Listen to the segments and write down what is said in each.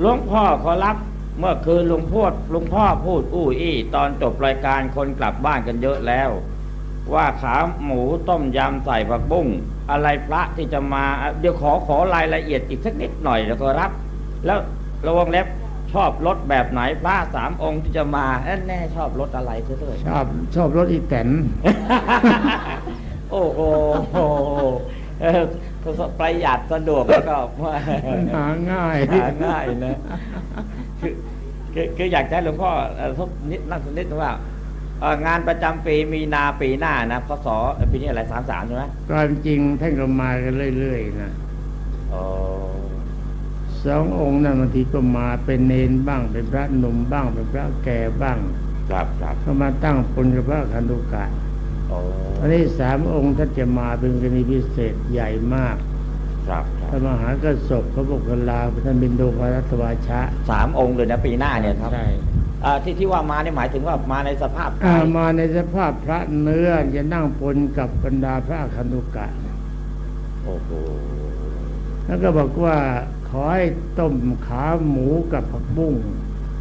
หลวงพ่อขอรับเมื่อคืนหลวงพ่อหลวงพ่อพูดอู้อี้ตอนจบรายการคนกลับบ้านกันเยอะแล้ว ว่าขาหมูต้มยำใส่ผักบุ้งอะไรพระที่จะมา เดี๋ยวขอขอรายละเอียดอีกสักนิดหน่อยแล้วก็รับ แล้วระวังเล็บชอบรถแบบไหนพระสามองค์ที่จะมาเอ้ยแน่ชอบรถอะไรเถอะชอบชอบรถอีแตนโอ้โหเออ ประหยัดสะดวกแล้วก็หาง่ายหาง่ายนะคือคือคืออยากจะให้หลวงพ่อเอ่อทบนิดนั่งสักนิดนึงว่าเอ่องานประจำปีมีนาปีหน้านะพศเอ่อปีนี้อะไรสามสามใช่ไหมความจริงท่านก็มากันเรื่อยๆนะอ๋อสององค์นั้นบางทีก็มาเป็นเนนบ้างเป็นพระหนุ่มบ้างเป็นพระแก่บ้าง ครับครับก็มาตั้งปนกับพระคันธุกะ อ๋ออันนี้สามองค์ท่านจะมาเป็นกรณีพิเศษใหญ่มากครับคพรับระมหากระสบพระบุคลาท่านบินโดภรัตวาชะสามองค์เลยนะปีหน้าเนี่ยครับใช่อ่าที่ที่ว่ามาเนี่ยหมายถึงว่ามาในสภาพอ่าไหนมาในสภาพพระเนื้อจะนั่งปนกับบรรดาพระคันธุกะโอ้โหแล้วก็บอกว่าขอให้ต้มขาหมูกับผักบุ้ง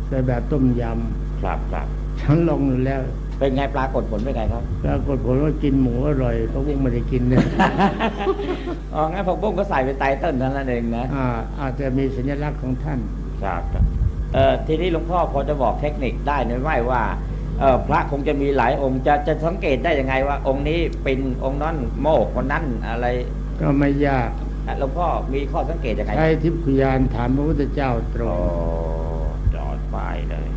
ใส่แบบต้มยครับครับำฉันลองอยู่แล้ว เป็นไงปรากฏผลเป็นไงครับ ปรากฏผลว่ากินหมูอร่อยผักบุ้งไม่ได้กินเนี่ยอ๋องั้นผักบุ้งก็ใส่เป็นไตเติ้ลเท่านั้นเองนะอ่าอาจจะมีสัญลักษณ์ของท่านครับครับเอ่อทีนี้หลวงพ่อพอจะบอกเทคนิคได้หรือไม่ว่าเอ่อพระคงจะมีหลายองค์จะจะสังเกตได้ยังไงว่า องค์นี้เป็นองค์นั้นโมกคนนั้นอะไร ก็ไม่ยากอะหลวงพ่อมีข้อสังเกตยังไงใช้ทิพยานถามพระพุทธเจ้าตรโอ้งจอดไปเลย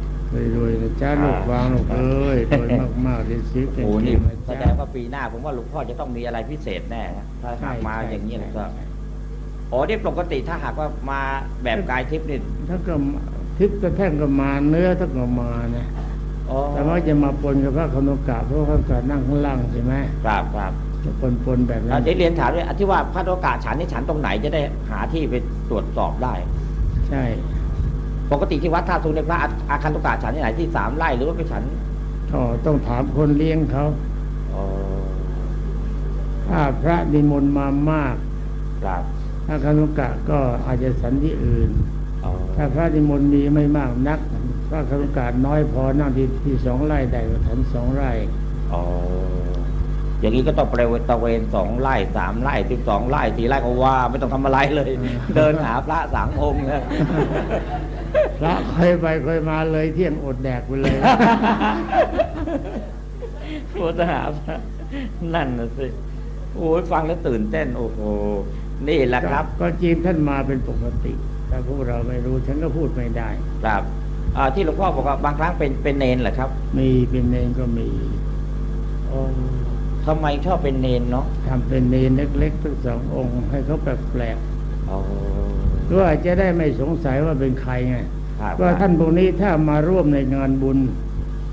รวยๆนะจ้าลูกวางลูกเอ้ยรวยมากๆเรียนซื้อเก่โอ้นี่งๆนะแสดจ้างว่าปีหน้าผมว่าหลวงพ่อจะต้องมีอะไรพิเศษแน่นะถ้าหากมาอย่างนี้แล้วก็ใช่อ๋อนี่ปกติถ้าหากว่ามาแบบกายทิพย์นี่ถ้าก็ทิพย์กระแท่งก็มาเนื้อถ้าก็มานะ อ๋อแต่ว่าจะมาปนกับพระคนุกะเพราะว่าพระคนุกะนั่งข้างล่างใช่ไหมครับครับจะปนปนๆแบบอะนั้นเดี๋ยวเรียนถามด้วยอะที่ว่าพระโอกาสฉันนี่ฉันตรงไหนจะได้หาที่ไปตรวจสอบได้ ใช่ ปกติที่วัดท่าทุงในพระอาอาคันตุกาฉันที่ไหนที่สามไร่หรือว่าไปฉันก็ต้องถามคนเลี้ยงเขาอ๋อถ้าพระนิมนต์มามากครับพระคนุกะก็อาจจะสันที่อื่นอ๋อถ้าพระนิมนต์มีไม่มากนักพระคนุกะน้อยพอนั่งที่ที่สองไร่ได้ก็ฉันสองไร่ อ๋ออย่างนี้ก็ต้องไปตระเวนสองไร่สามไร่สิบสองไร่สี่ไร่ก็ว่าไม่ต้องทำอะไรเลย เดินหาพระสามองค์นะพระเคยไปเคยมาเลยเที่ยงอดแดกไปเลยโอ้ทหารนั่นน่ะสิโอ้ยฟังแล้วตื่นเต้น โอ้โหนี่แหละครับ ก็จีนท่านมาเป็นปกติ แต่พวกเราไม่รู้ฉันก็พูดไม่ได้ ครับอ่าที่หลวงพ่อบอกว่าบางครั้งเป็นเป็นเนนเหรอครับ มีเป็นเนนก็มีโอ้ ทำไมชอบเป็นเนนเนาะทำเป็นเนนเล็กๆทั้งสององค์ ให้เขาแปลกอ๋อๆเพื่อจะได้ไม่สงสัยว่าเป็นใครไงครับว่าท่านพวกนี้ถ้ามาร่วมในงานบุญ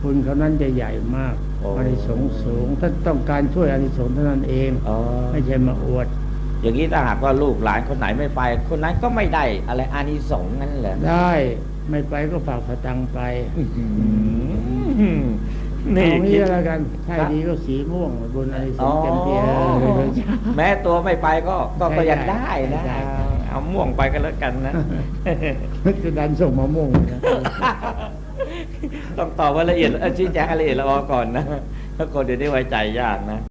บุญเขานั้นจะใหญ่มากโอ้อานิสงส์สูงท่านต้องการช่วยอานิสงส์เท่านั้นเองอ๋อไม่ใช่มาอวด อย่างนี้ถ้าหากว่าลูกหลานคนไหนไม่ไป คนนั้นก็ไม่ได้อะไรอานิสงส์งั้นเหรอได้ไม่ไปก็ฝากพตังค์ไป นี่เอางี้คิดก็แล้วกันถ้าดีก็สีม่วงบุญอานิสอ๋งอส์เต็มที่เออแม้ตัวไม่ไปก็ก็ก็ยังได้ได้นะได้เอาม่วงไปกันแล้วกันนะจะดันส่งมะม่วงนะต้องตอบว่าละเอียดเอ่อชี้แจงให้ละเอียดละออก่อนนะถ้าคนเดี๋ยวได้ไว้ใจยากนะ